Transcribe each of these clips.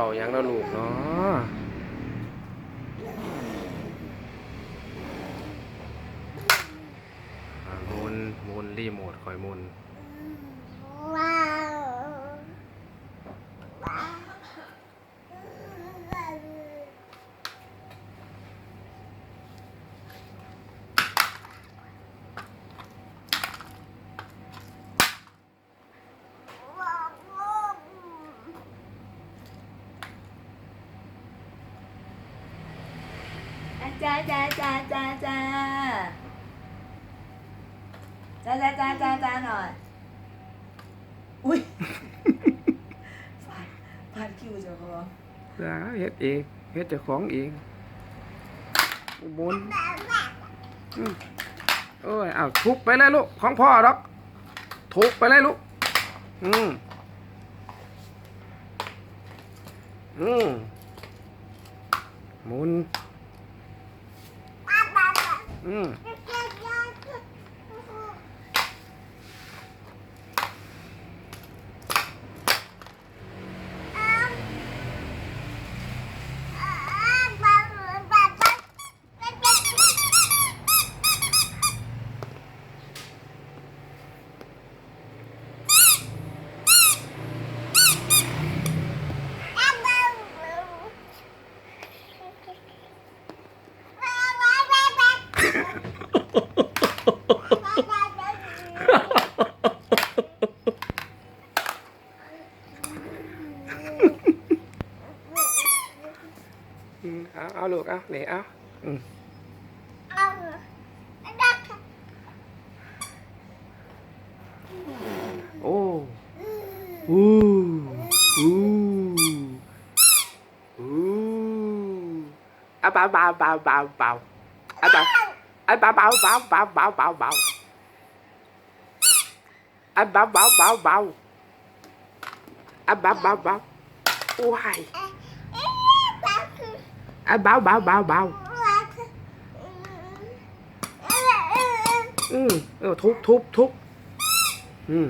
ว้าหยังแล้วลูกเนาะมุนมุนรีโมทคอยมุน ว้าวว้าว อะ จ้าจ้าจ้าจ้าจ้าจ้าจ้าจ้าจ้าจ้าหน่อย อุ้ยฟาดฟาดคิวเจ้าของจ้าเฮ็ดเองเฮ็ดเจ้าของเองหมุนอืมโอ้ยเอาทุบไปเลยลูก ของพ่อหรอก ทุบไปเลยลูก อืมอืมหมุน 嗯。 อืมเอาเอาลูกเอานี่เอาอืมโอ้อู้อู้อู้อ่ะเบาเบาเบาเบาเบาอ่ะเบาอ่ะเบาเบาเบาเบาเบาเบาเบาอ่ะเบาเบาเบาเบาอ่ะเบาเบาเบาว้าย à, bảo bảo bảo bảo ừ, thúc thúc thúc ừ.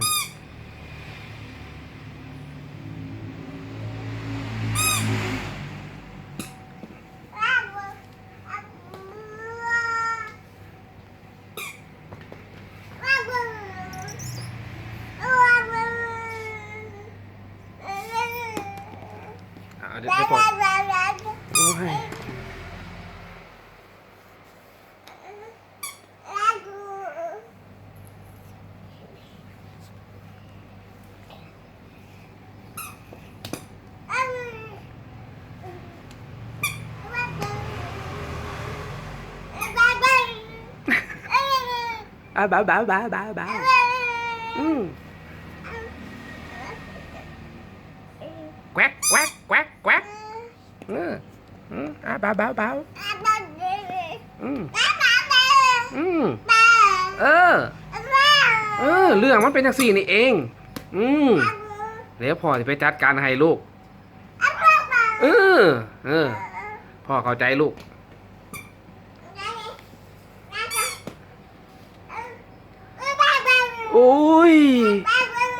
Để, để, để Đúng rồi à, bảo bảo bảo bảo bảo ừ. quát quát quát quát ừ. อืมอาะเบาเบาเบาอืมอืมเออ เออ เรื่องมันเป็นอย่างสี่นี่เอง อืมเดี๋ยวพ่อจะไปจัดการให้ลูก เออ เออ พ่อเข้าใจลูก โอ้ย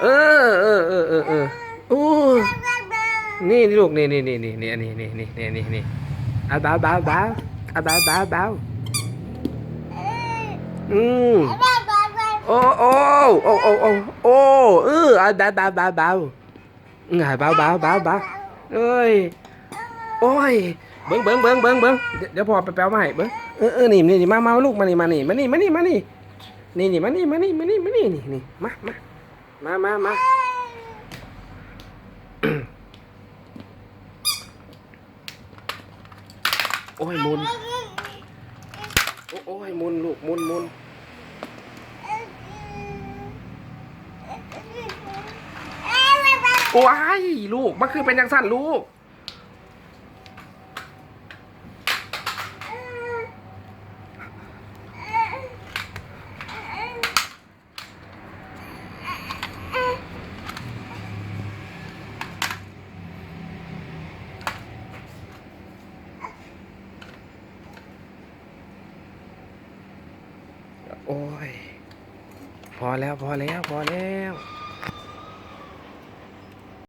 เออ เออ เออ เออ โอ้ นี่นี่ลูกนี่นี่นี่นี่นี่นี่นี่นี่นี่นี่นี่อะเบาเบาเบาอะเบาเบาเบาอืมโอ้โอ้โอ้โอ้โอ้โอ้เอออะเบาเบาเบาเบาอืมอะเบาเบาเบาเบาเอ้ยโอ้ยเบิ้งเบิ้งเบิ้งเบิ้งเบิ้งเดี๋ยวพอไปแปลมาให้เบิ้งเออเออนี่นี่นี่มามาลูกมานี่มานี่มานี่มานี่มานี่นี่นี่มานี่มานี่มานี่มานี่นี่นี่มามามามามา โอ้ยหมุนโอ้โอ้ยหมุนลูกหมุนหมุนโอ้ยลูกมันคือเป็นยังสั่นลูก โอ้ย พอแล้วพอแล้วพอแล้ว